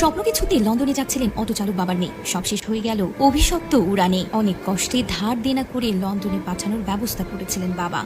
স্বপ্নকে ছুতে লন্ডনে যাচ্ছিলেন অটো চালক বাবার নেই সব শেষ হয়ে গেল। অভিশপ্ত উড়ানে অনেক কষ্টে ধার দেনা করে লন্ডনে পাঠানোর ব্যবস্থা করেছিলেন বাবা।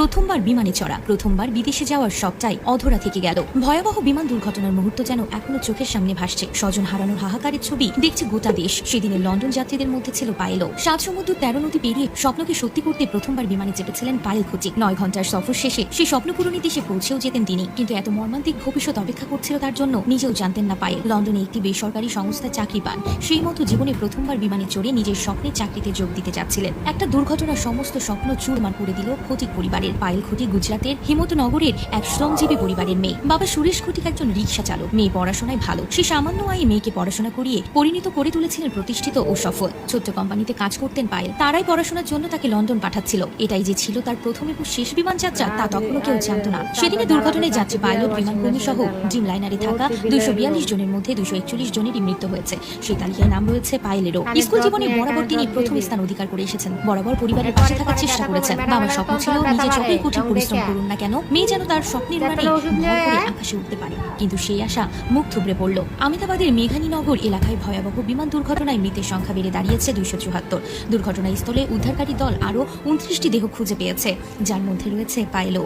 প্রথমবার বিমানে চড়া, প্রথমবার বিদেশে যাওয়ার সবটাই অধরা থেকে গেল। ভয়াবহ বিমান দুর্ঘটনার মুহূর্ত যেন এখনও চোখের সামনে ভাসছে। স্বজন হারানোর হাহাকারের ছবি দেখছে গোটা দেশ। সেদিনে লন্ডন যাত্রীদের মধ্যে ছিল পায়েলও সাত সমুদ্র, তেরো নদী পেরিয়ে স্বপ্নকে সত্যি করতে প্রথমবার বিমানে চেপেছিলেন পায়েল খুঁজি নয় ঘণ্টার সফর শেষে সেই স্বপ্ন পূরণের দেশে পৌঁছেও যেতেন তিনি। কিন্তু এত মর্মান্তিক ভবিষ্যৎ অপেক্ষা করছিল তার জন্য নিজেও জানতেন না পায়েল। লন্ডনে একটি বেসরকারি সংস্থায় চাকরি পান। সেই মতো জীবনে প্রথমবার বিমানে চড়ে নিজের স্বপ্নের চাকরিতে যোগ দিতে যাচ্ছিলেন। একটা দুর্ঘটনার সমস্ত স্বপ্ন চুরমার করে দিল খটিক পরিবারের। পায়েল খটি গুজরাটের হিমতনগরের এক শ্রমজীবী পরিবারের মেয়ে। বাবা সুরেশ খটিক একজন রিক্সা চালক। মেয়ে পড়াশোনায় ভালো। সে সামান্য আয়ে মেয়েকে পড়াশোনা করিয়ে পরিণত করে তুলেছিলেন প্রতিষ্ঠিত ও সফল। ছোট্ট কোম্পানিতে কাজ করতেন পায়েল। তারাই পড়াশোনার জন্য তাকে লন্ডন পাঠাচ্ছিল। এটাই যে ছিল তার প্রথম এবং শেষ বিমান যাত্রা, তা তখনও কেউ জানত না। সেদিনে দুর্ঘটনায় যাত্রী পাইলট বিমানকর্মী সহ ডিম লাইনারে থাকা দুইশো বিয়াল্লিশ জনের মধ্যে দুইশো একচল্লিশ জনেরই মৃত্যু হয়েছে। সেই তালিকায় নাম রয়েছে পায়েলেরও। স্কুল জীবনে বরাবর তিনি প্রথম স্থান অধিকার করে এসেছেন। বরাবর পরিবারের পাশে থাকার চেষ্টা করেছেন। বাবার স্বপ্ন ছিল নিজে যতই কঠিন পরিশ্রম করুন না কেন মেয়ে যেন তার স্বপ্নের মানে আকাশে উঠতে পারে। কিন্তু সেই আশা মুখ থুবড়ে পড়ল। আমিতাবাদের মেঘানীনগর এলাকায় ভয়াবহ বিমান দুর্ঘটনায় মৃতের সংখ্যা বেড়ে দাঁড়িয়েছে দুইশো চুহাত্তর দুর্ঘটনাস্থলে উদ্ধারকারী দল আরও উনত্রিশটি দেহ খুঁজে পেয়েছে যার মধ্যে রয়েছে পায়েলও